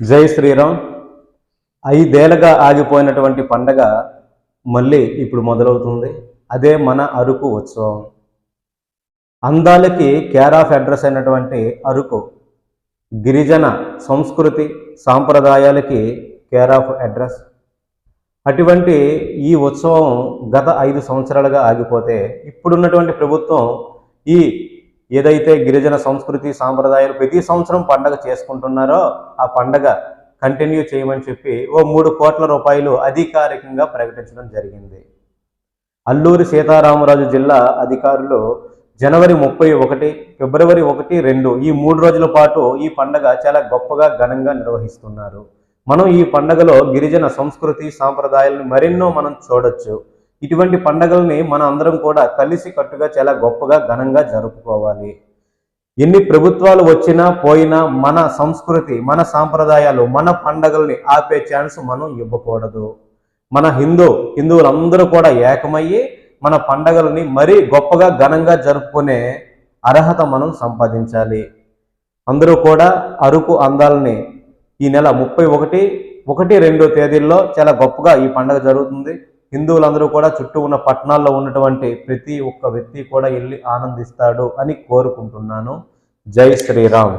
జై శ్రీరామ్. ఐదేళ్ళగా ఆగిపోయినటువంటి పండగ మళ్ళీ ఇప్పుడు మొదలవుతుంది. అదే మన అరకు ఉత్సవం. అందాలకి కేర్ ఆఫ్ అడ్రస్ అయినటువంటి అరకు గిరిజన సంస్కృతి సాంప్రదాయాలకి కేర్ ఆఫ్ అడ్రస్ అటువంటి ఈ ఉత్సవం గత ఐదు సంవత్సరాలుగా ఆగిపోతే ఇప్పుడున్నటువంటి ప్రభుత్వం ఈ ఏదైతే గిరిజన సంస్కృతి సాంప్రదాయాలు ప్రతి సంవత్సరం పండగ చేసుకుంటున్నారో ఆ పండగ కంటిన్యూ చేయమని చెప్పి ఓ మూడు కోట్ల రూపాయలు అధికారికంగా ప్రకటించడం జరిగింది. అల్లూరి సీతారామరాజు జిల్లా అధికారులు జనవరి ముప్పై ఒకటి ఫిబ్రవరి ఒకటి రెండు ఈ మూడు రోజుల పాటు ఈ పండగ చాలా గొప్పగా ఘనంగా నిర్వహిస్తున్నారు. మనం ఈ పండగలో గిరిజన సంస్కృతి సాంప్రదాయాలను మరెన్నో మనం చూడొచ్చు. ఇటువంటి పండగల్ని మన అందరం కూడా కలిసి కట్టుగా చాలా గొప్పగా ఘనంగా జరుపుకోవాలి. ఎన్ని ప్రభుత్వాలు వచ్చినా పోయినా మన సంస్కృతి మన సాంప్రదాయాలు మన పండగల్ని ఆపే ఛాన్స్ మనం ఇవ్వకూడదు. మన హిందూ హిందువులందరూ కూడా ఏకమయ్యి మన పండగల్ని మరీ గొప్పగా ఘనంగా జరుపుకునే అర్హత మనం సంపాదించాలి. అందరూ కూడా అరుకు అందాలని ఈ నెల ముప్పై ఒకటి ఒకటి రెండో తేదీల్లో చాలా గొప్పగా ఈ పండగ జరుగుతుంది. హిందువులందరూ కూడా చుట్టూ ఉన్న పట్టణాల్లో ఉన్నటువంటి ప్రతి ఒక్క వ్యక్తి కూడా వెళ్ళి ఆనందిస్తాడు అని కోరుకుంటున్నాను. జై శ్రీరామ్.